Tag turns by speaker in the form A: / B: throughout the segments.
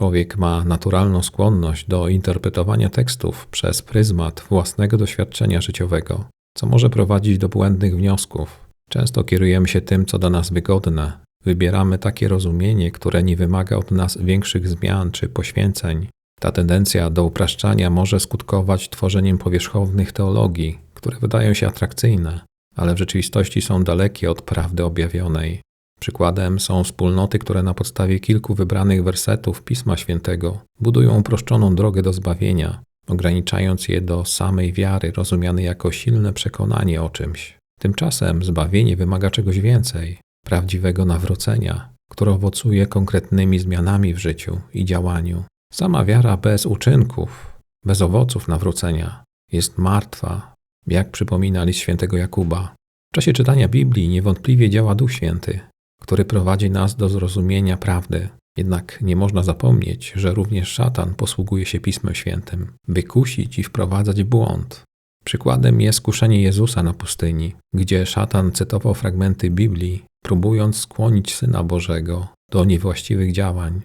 A: Człowiek ma naturalną skłonność do interpretowania tekstów przez pryzmat własnego doświadczenia życiowego, co może prowadzić do błędnych wniosków. Często kierujemy się tym, co dla nas wygodne. Wybieramy takie rozumienie, które nie wymaga od nas większych zmian czy poświęceń. Ta tendencja do upraszczania może skutkować tworzeniem powierzchownych teologii, które wydają się atrakcyjne, ale w rzeczywistości są dalekie od prawdy objawionej. Przykładem są wspólnoty, które na podstawie kilku wybranych wersetów Pisma Świętego budują uproszczoną drogę do zbawienia, ograniczając je do samej wiary, rozumianej jako silne przekonanie o czymś. Tymczasem zbawienie wymaga czegoś więcej prawdziwego nawrócenia, które owocuje konkretnymi zmianami w życiu i działaniu. Sama wiara bez uczynków, bez owoców nawrócenia jest martwa, jak przypomina list świętego Jakuba. W czasie czytania Biblii niewątpliwie działa Duch Święty, który prowadzi nas do zrozumienia prawdy. Jednak nie można zapomnieć, że również szatan posługuje się Pismem Świętym, by kusić i wprowadzać błąd. Przykładem jest kuszenie Jezusa na pustyni, gdzie szatan cytował fragmenty Biblii, próbując skłonić Syna Bożego do niewłaściwych działań.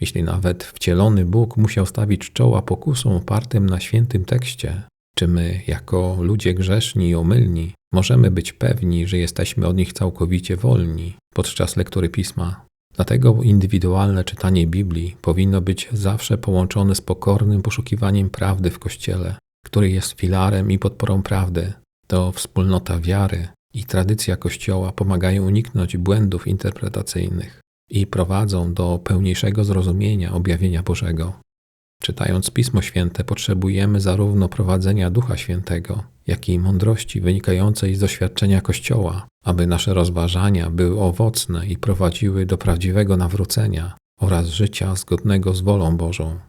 A: Jeśli nawet wcielony Bóg musiał stawić czoła pokusom opartym na świętym tekście, czy my, jako ludzie grzeszni i omylni, możemy być pewni, że jesteśmy od nich całkowicie wolni podczas lektury pisma? Dlatego indywidualne czytanie Biblii powinno być zawsze połączone z pokornym poszukiwaniem prawdy w Kościele, który jest filarem i podporą prawdy. To wspólnota wiary i tradycja Kościoła pomagają uniknąć błędów interpretacyjnych i prowadzą do pełniejszego zrozumienia objawienia Bożego. Czytając Pismo Święte, potrzebujemy zarówno prowadzenia Ducha Świętego, jak i mądrości wynikającej z doświadczenia Kościoła, aby nasze rozważania były owocne i prowadziły do prawdziwego nawrócenia oraz życia zgodnego z wolą Bożą.